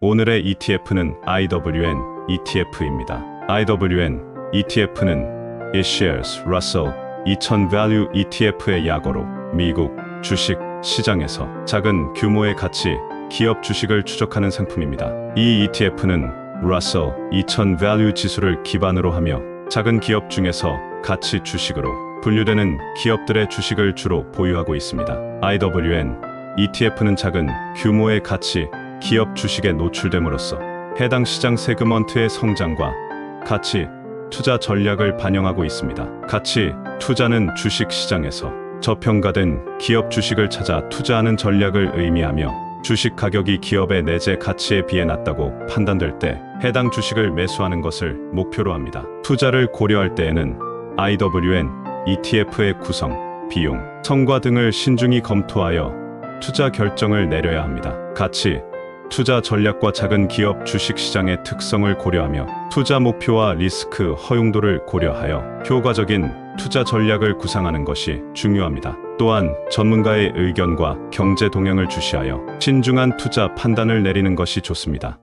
오늘의 ETF는 IWN ETF입니다. IWN ETF는 eShares Russell 2000 Value ETF의 약어로 미국 주식 시장에서 작은 규모의 가치 기업 주식을 추적하는 상품입니다. 이 ETF는 Russell 2000 Value 지수를 기반으로 하며 작은 기업 중에서 가치 주식으로 분류되는 기업들의 주식을 주로 보유하고 있습니다. IWN ETF는 작은 규모의 가치 기업 주식에 노출됨으로써 해당 시장 세그먼트의 성장과 가치 투자 전략을 반영하고 있습니다. 가치 투자는 주식 시장에서 저평가된 기업 주식을 찾아 투자하는 전략을 의미하며 주식 가격이 기업의 내재 가치에 비해 낮다고 판단될 때 해당 주식을 매수하는 것을 목표로 합니다. 투자를 고려할 때에는 IWN ETF의 구성, 비용, 성과 등을 신중히 검토하여 투자 결정을 내려야 합니다. 가치, 투자 전략과 작은 기업 주식 시장의 특성을 고려하며 투자 목표와 리스크 허용도를 고려하여 효과적인 투자 전략을 구상하는 것이 중요합니다. 또한 전문가의 의견과 경제 동향을 주시하여 신중한 투자 판단을 내리는 것이 좋습니다.